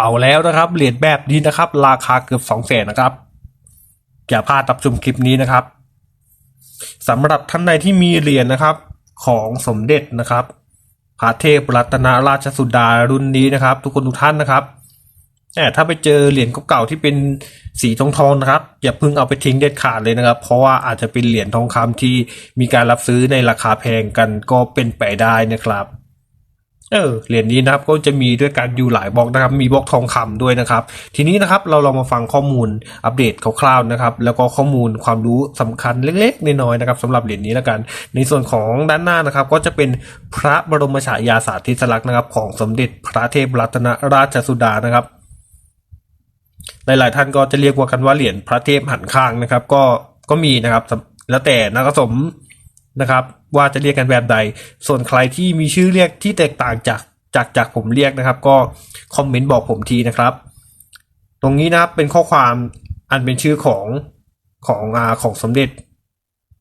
เอาแล้วนะครับเหรียญแบบนี้นะครับ ราคาเกือบสองแสนนะครับ อย่าพลาดรับชมคลิปนี้นะครับสำหรับท่านใดที่มีเหรียญนะครับ ของสมเด็จนะครับพระเทพรัตนราชสุดารุ่นนี้นะครับ ทุกคนทุกท่านนะครับแต่ถ้าไปเจอเหรียญเก่าๆที่เป็นสีทองทองๆนะครับ อย่าเพิ่งเอาไปทิ้งเด็ดขาดเลยนะครับ เพราะว่าอาจจะเป็นเหรียญทองคำที่มีการรับซื้อในราคาแพงกันก็เป็นไปได้นะครับ เออเหรียญนี้นะครับก็จะมีด้วยกันอยู่หลายบล็อกนะครับ มีบล็อกทองคำด้วยนะครับ ทีนี้นะครับเราลองมาฟังข้อมูลอัปเดตคร่าวๆนะครับ แล้วก็ข้อมูลความรู้สำคัญเล็กๆน้อยๆนะครับสำหรับเหรียญนี้แล้วกัน ในส่วนของด้านหน้านะครับ ก็จะเป็นพระบรมฉายาสาธิสลักษณ์นะครับ ของสมเด็จพระเทพรัตนราชสุดานะครับ หลายๆท่านก็จะเรียกว่ากันว่าเหรียญพระเทพหันข้างนะครับ ก็ก็มีนะครับ แล้วแต่นักสม นะครับ ว่าจะเรียกกันแบบใด ส่วนใครที่มีชื่อเรียกที่แตกต่างจากจากจากผมเรียกนะครับ ก็คอมเมนต์บอกผมทีนะครับ ตรงนี้นะครับเป็นข้อความอันเป็นชื่อของของอาของสมเด็จ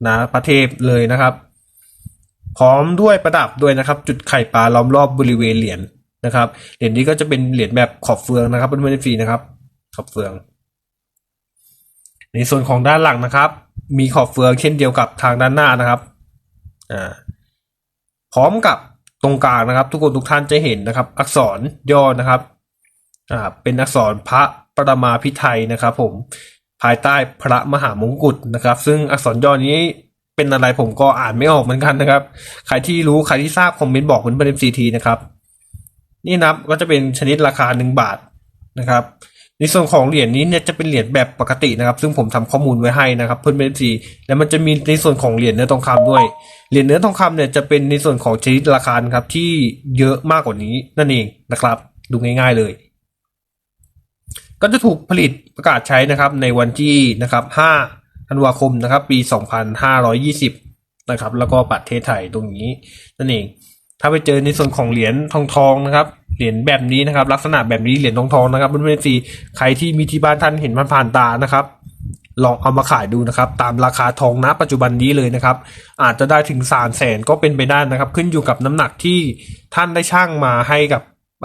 นะพระเทพเลยนะครับ พร้อมด้วยประดับด้วยนะครับ จุดไข่ปลาล้อมรอบบริเวณเหรียญนะครับเหรียญนี้ก็จะเป็นเหรียญแบบขอบเฟืองนะครับเป็นเพื่อนฟรีนะครับ ขอบเฟือง ในส่วนของด้านหลังนะครับ มีขอบเฟืองเช่นเดียวกับทางด้านหน้านะครับ อ่าพร้อมกับตรงกลางนะครับ ทุกคนทุกท่านจะเห็นนะครับ อักษรย่อนะครับอ่าเป็นอักษรพระประมาพิไทยนะครับ ผมภายใต้พระมหามงกุฎนะครับ ซึ่งอักษรย่อนี้เป็นอะไรผมก็อ่านไม่ออกเหมือนกันนะครับ ใครที่รู้ใครที่ทราบคอมเมนต์บอกเพื่อนเพื่อนซีทีนะครับ นี่นับก็จะเป็นชนิดราคาหนึ่งบาทนะครับ ในส่วนของเหรียญนี้เนี่ยจะเป็นเหรียญแบบปกตินะครับ ซึ่งผมทำข้อมูลไว้ให้นะครับเพื่อนเป็นสีแล้วมันจะมีในส่วนของเหรียญเนื้อทองคำด้วย เหรียญเนื้อทองคำเนี่ยจะเป็นในส่วนของชนิดราคาครับที่เยอะมากกว่านี้นั่นเองนะครับ ดูง่าย ๆเลย ก็จะถูกผลิตประกาศใช้นะครับในวันที่นะครับ 5 ธันวาคมนะครับ ปี 2520 นะครับ แล้วก็ประเทศไทยตรงนี้นั่นเอง ถ้าไปเจอในส่วนของเหรียญทองทองนะครับ เหรียญแบบนี้นะครับ ลักษณะแบบนี้เหรียญทองทองนะครับเพื่อนๆสีใครที่มีที่บ้านท่านเห็นมันผ่านตานะครับ ลองเอามาขายดูนะครับ ตามราคาทองณปัจจุบันนี้เลยนะครับ อาจจะได้ถึงสามแสนก็เป็นไปได้นะครับ ขึ้นอยู่กับน้ำหนักที่ท่านได้ช่างมาให้กับ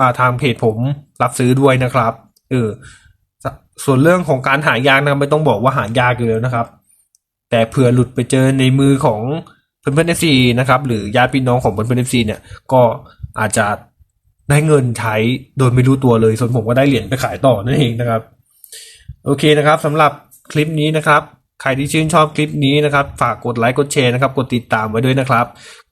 าทางเพจผมรับซื้อด้วยนะครับเออส่วนเรื่องของการหายากนะไม่ต้องบอกว่าหายากอยู่แล้วนะครับ แต่เผื่อหลุดไปเจอในมือของ เพื่อนเพื่อนเอฟซีนะครับ หรือญาติพี่น้องของเพื่อนเพื่อนเอฟซีเนี่ย ก็อาจจะได้เงินใช้โดยไม่รู้ตัวเลย ส่วนผมก็ได้เหรียญไปขายต่อนั่นเองนะครับ โอเคนะครับสำหรับคลิปนี้นะครับ ใครที่ชื่นชอบคลิปนี้นะครับฝากกดไลค์กดแชร์นะครับกดติดตามไว้ด้วยนะครับ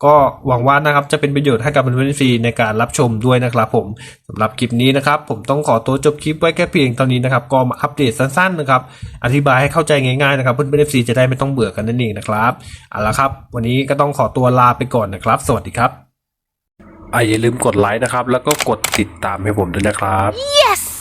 ก็หวังว่านะครับจะเป็นประโยชน์ให้กับเพื่อนๆฟรีในการรับชมด้วยนะครับ ผมสำหรับคลิปนี้นะครับ ผมต้องขอตัวจบคลิปไว้แค่เพียงเท่านี้นะครับก็มาอัปเดตสั้นๆนะครับอธิบายให้เข้าใจง่ายๆนะครับเพื่อนๆฟรีจะได้ไม่ต้องเบื่อกันนั่นเองนะครับเอาละครับ วันนี้ก็ต้องขอตัวลาไปก่อนนะครับ สวัสดีครับอะอย่าลืมกดไลค์นะครับ แล้วก็กดติดตามให้ผมด้วยนะครับ Yes!